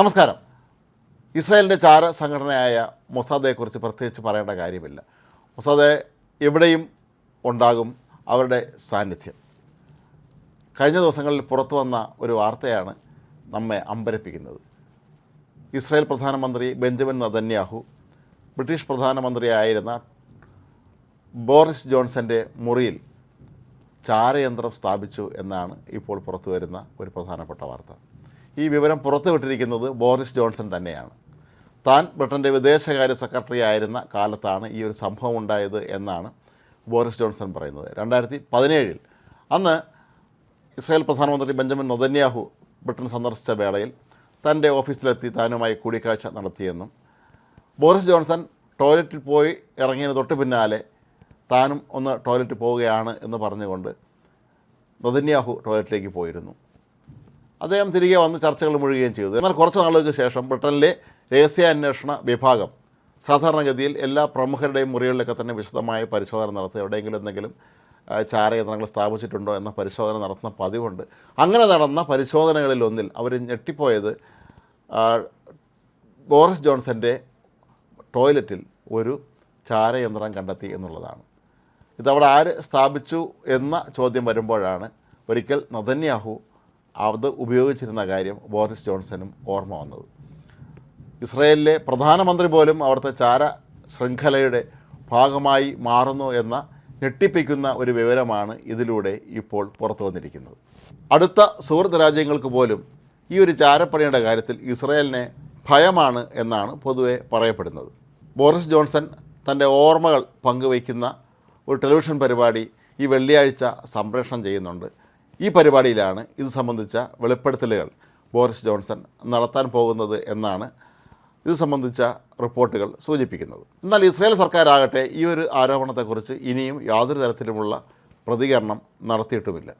നമസ്കാരം. ഇസ്രായേലിന്റെ ചാര സംഘടനയായ മൊസാദയെക്കുറിച്ച് പ്രത്യേകിച്ച് പറയേണ്ട കാര്യമില്ല. മൊസാദെ എവിടെയും ഉണ്ടാകും അവരുടെ സാന്നിധ്യം. കഴിഞ്ഞ ദിവസങ്ങളിൽ പുറത്തു വന്ന ഒരു വാർത്തയാണ് നമ്മെ അമ്പരപ്പിക്കുന്നത്. ഇസ്രായേൽ പ്രധാനമന്ത്രി ബെഞ്ചമിൻ നദന്യാഹു ബ്രിട്ടീഷ് പ്രധാനമന്ത്രിയായിരുന്ന ബോറിസ് ജോൺസന്റെ മുറിയിൽ ചാരയന്ത്രം സ്ഥാപിച്ചു എന്നാണ് ഇപ്പോൾ പുറത്തു വരുന്ന ഒരു പ്രധാനപ്പെട്ട വാർത്ത. ഈ വിവരം പുറത്തുവിട്ടിരിക്കുന്നത് ബോറിസ് ജോൺസൺ തന്നെയാണ്. താൻ ബ്രിട്ടന്റെ വിദേശകാര്യ സെക്രട്ടറി ആയിരുന്ന കാലത്താണ് ഈ ഒരു സംഭവം ഉണ്ടായത് എന്നാണ് ബോറിസ് ജോൺസൺ പറയുന്നത്. രണ്ടായിരത്തി പതിനേഴിൽ അന്ന് ഇസ്രായേൽ പ്രധാനമന്ത്രി ബെഞ്ചമിൻ നദന്യാഹു ബ്രിട്ടൻ സന്ദർശിച്ച വേളയിൽ തന്റെ ഓഫീസിലെത്തി താനുമായി കൂടിക്കാഴ്ച നടത്തിയെന്നും ബോറിസ് ജോൺസൺ ടോയ്ലറ്റിൽ പോയി ഇറങ്ങിയതിന് തൊട്ട് പിന്നാലെ താനും ഒന്ന് ടോയ്ലറ്റിൽ പോവുകയാണ് എന്ന് പറഞ്ഞുകൊണ്ട് നദന്യാഹു ടോയ്ലറ്റിലേക്ക് പോയിരുന്നു. അദ്ദേഹം തിരികെ വന്ന് ചർച്ചകൾ മുഴുകുകയും ചെയ്തു. എന്നാൽ കുറച്ച് നാളുകൾക്ക് ശേഷം ബ്രിട്ടനിലെ രഹസ്യാന്വേഷണ വിഭാഗം സാധാരണഗതിയിൽ എല്ലാ പ്രമുഖരുടെയും മുറികളിലൊക്കെ തന്നെ വിശദമായ പരിശോധന നടത്തി എവിടെയെങ്കിലും എന്തെങ്കിലും ചാരയന്ത്രങ്ങൾ സ്ഥാപിച്ചിട്ടുണ്ടോ എന്ന പരിശോധന നടത്തുന്ന പതിവുണ്ട്. അങ്ങനെ നടന്ന പരിശോധനകളിലൊന്നിൽ അവർ ഞെട്ടിപ്പോയത് ബോറിസ് ജോൺസന്റെ ടോയ്ലറ്റിൽ ഒരു ചാരയന്ത്രം കണ്ടെത്തി എന്നുള്ളതാണ്. ഇതവിടെ ആര് സ്ഥാപിച്ചു എന്ന ചോദ്യം വരുമ്പോഴാണ് ഒരിക്കൽ നദന്യാഹു അത് ഉപയോഗിച്ചിരുന്ന കാര്യം ബോറിസ് ജോൺസനും ഓർമ്മ വന്നത്. ഇസ്രയേലിലെ പ്രധാനമന്ത്രി പോലും അവിടുത്തെ ചാര ശൃംഖലയുടെ ഭാഗമായി മാറുന്നു എന്ന ഞെട്ടിപ്പിക്കുന്ന ഒരു വിവരമാണ് ഇതിലൂടെ ഇപ്പോൾ പുറത്തു വന്നിരിക്കുന്നത്. അടുത്ത സുഹൃത്ത് രാജ്യങ്ങൾക്ക് പോലും ഈ ഒരു ചാരപ്പണിയുടെ കാര്യത്തിൽ ഇസ്രയേലിനെ ഭയമാണ് എന്നാണ് പൊതുവെ പറയപ്പെടുന്നത്. ബോറിസ് ജോൺസൺ തന്റെ ഓർമ്മകൾ പങ്കുവയ്ക്കുന്ന ഒരു ടെലിവിഷൻ പരിപാടി ഈ വെള്ളിയാഴ്ച സംപ്രേഷണം ചെയ്യുന്നുണ്ട്. ഈ പരിപാടിയിലാണ് ഇത് സംബന്ധിച്ച വെളിപ്പെടുത്തലുകൾ ബോറിസ് ജോൺസൺ നടത്താൻ പോകുന്നത് എന്നാണ് ഇത് സംബന്ധിച്ച റിപ്പോർട്ടുകൾ സൂചിപ്പിക്കുന്നത്. എന്നാൽ ഇസ്രായേൽ സർക്കാരാകട്ടെ ഈ ഒരു ആരോപണത്തെക്കുറിച്ച് ഇനിയും യാതൊരു തരത്തിലുമുള്ള പ്രതികരണം നടത്തിയിട്ടുമില്ല.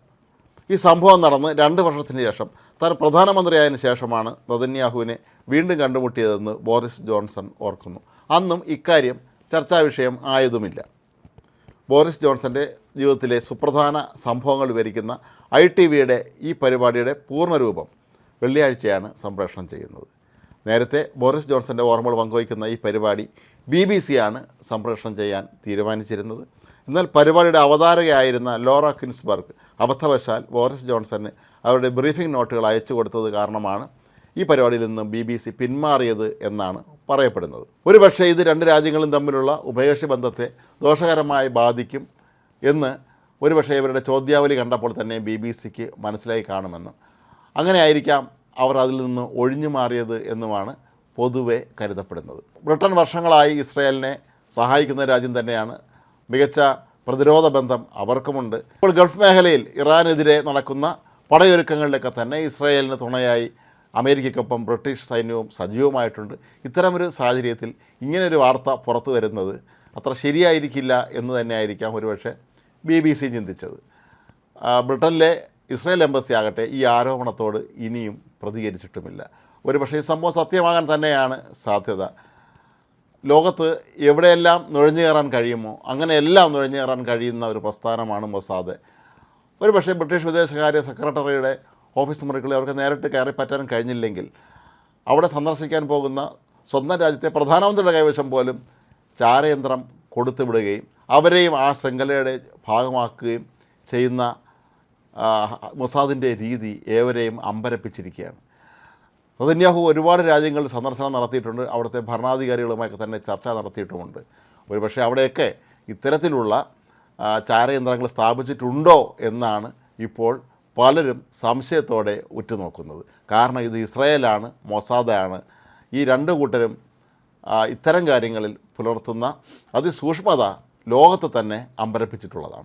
ഈ സംഭവം നടന്ന് രണ്ട് വർഷത്തിന് ശേഷം താൻ പ്രധാനമന്ത്രിയായതിനു ശേഷമാണ് നദന്യാഹുവിനെ വീണ്ടും കണ്ടുമുട്ടിയതെന്ന് ബോറിസ് ജോൺസൺ ഓർക്കുന്നു. അന്നും ഇക്കാര്യം ചർച്ചാ വിഷയം ആയതുമില്ല. ബോറിസ് ജോൺസന്റെ ജീവിതത്തിലെ സുപ്രധാന സംഭവങ്ങൾ വിവരിക്കുന്ന ഐ ടി വിയുടെ ഈ പരിപാടിയുടെ പൂർണരൂപം വെള്ളിയാഴ്ചയാണ് സംപ്രേഷണം ചെയ്യുന്നത്. നേരത്തെ ബോറിസ് ജോൺസന്റെ ഓർമ്മകൾ പങ്കുവയ്ക്കുന്ന ഈ പരിപാടി ബി ബി സിയാണ് സംപ്രേഷണം ചെയ്യാൻ തീരുമാനിച്ചിരുന്നത്. എന്നാൽ പരിപാടിയുടെ അവതാരകയായിരുന്ന ലോറ ക്വിൻസ്ബർഗ് അബദ്ധവശാൽ ബോറിസ് ജോൺസന് അവരുടെ ബ്രീഫിംഗ് നോട്ടുകൾ അയച്ചു കൊടുത്തത് കാരണമാണ് ഈ പരിപാടിയിൽ നിന്ന് ബി ബി സി പിന്മാറിയത് എന്നാണ് പറയപ്പെടുന്നത്. ഒരുപക്ഷേ ഇത് രണ്ട് രാജ്യങ്ങളും തമ്മിലുള്ള ഉഭയകക്ഷി ബന്ധത്തെ ദോഷകരമായി ബാധിക്കും എന്ന് ഒരുപക്ഷേ ഇവരുടെ ചോദ്യാവലി കണ്ടപ്പോൾ തന്നെ ബി ബി സിക്ക് മനസ്സിലായി കാണുമെന്ന്. അങ്ങനെ ആയിരിക്കാം അവർ അതിൽ നിന്ന് ഒഴിഞ്ഞു മാറിയത് എന്നുമാണ് പൊതുവെ കരുതപ്പെടുന്നത്. ബ്രിട്ടൻ വർഷങ്ങളായി ഇസ്രയേലിനെ സഹായിക്കുന്ന രാജ്യം തന്നെയാണ്. മികച്ച പ്രതിരോധ ബന്ധം അവർക്കുമുണ്ട്. ഇപ്പോൾ ഗൾഫ് മേഖലയിൽ ഇറാനെതിരെ നടക്കുന്ന പടയൊരുക്കങ്ങളിലൊക്കെ തന്നെ ഇസ്രായേലിന് തുണയായി അമേരിക്കയ്ക്കൊപ്പം ബ്രിട്ടീഷ് സൈന്യവും സജീവമായിട്ടുണ്ട്. ഇത്തരമൊരു സാഹചര്യത്തിൽ ഇങ്ങനൊരു വാർത്ത പുറത്തു വരുന്നത് അത്ര ശരിയായിരിക്കില്ല എന്ന് തന്നെയായിരിക്കാം ഒരുപക്ഷെ ബി ബി സി ചിന്തിച്ചത്. ബ്രിട്ടനിലെ ഇസ്രായേൽ എംബസി ആകട്ടെ ഈ ആരോപണത്തോട് ഇനിയും പ്രതികരിച്ചിട്ടുമില്ല. ഒരുപക്ഷേ ഈ സംഭവം സത്യമാകാൻ തന്നെയാണ് സാധ്യത. ലോകത്ത് എവിടെയെല്ലാം നുഴഞ്ഞു കയറാൻ കഴിയുമോ അങ്ങനെ എല്ലാം നുഴഞ്ഞു കയറാൻ കഴിയുന്ന ഒരു പ്രസ്ഥാനമാണ് മൊസാദ്. ഒരു പക്ഷേ ബ്രിട്ടീഷ് വിദേശകാര്യ സെക്രട്ടറിയുടെ ഓഫീസ് മുറികളിൽ അവർക്ക് നേരിട്ട് കയറി പറ്റാൻ കഴിഞ്ഞില്ലെങ്കിൽ അവിടെ സന്ദർശിക്കാൻ പോകുന്ന സ്വന്തം രാജ്യത്തെ പ്രധാനമന്ത്രിയുടെ കൈവശം പോലും ചാരയന്ത്രം കൊടുത്തു വിടുകയും അവരെയും ആ ശൃംഖലയുടെ ഭാഗമാക്കുകയും ചെയ്യുന്ന മൊസാദിന്റെ രീതി ഏവരെയും അമ്പരപ്പിച്ചിരിക്കുകയാണ്. നതന്യാഹു ഒരുപാട് രാജ്യങ്ങളിൽ സന്ദർശനം നടത്തിയിട്ടുണ്ട്. അവിടുത്തെ ഭരണാധികാരികളുമായൊക്കെ തന്നെ ചർച്ച നടത്തിയിട്ടുമുണ്ട്. ഒരുപക്ഷെ അവിടെയൊക്കെ ഇത്തരത്തിലുള്ള ചാരയന്ത്രങ്ങൾ സ്ഥാപിച്ചിട്ടുണ്ടോ എന്നാണ് ഇപ്പോൾ പലരും സംശയത്തോടെ ഉറ്റുനോക്കുന്നത്. കാരണം ഇത് ഇസ്രയേലാണ് മൊസാദയാണ് ഈ രണ്ട് കൂട്ടരും ഇത്തരം കാര്യങ്ങളിൽ പുലർത്തുന്ന അതിസൂക്ഷ്മത ലോകത്തെ തന്നെ അമ്പരപ്പിച്ചിട്ടുള്ളതാണ്.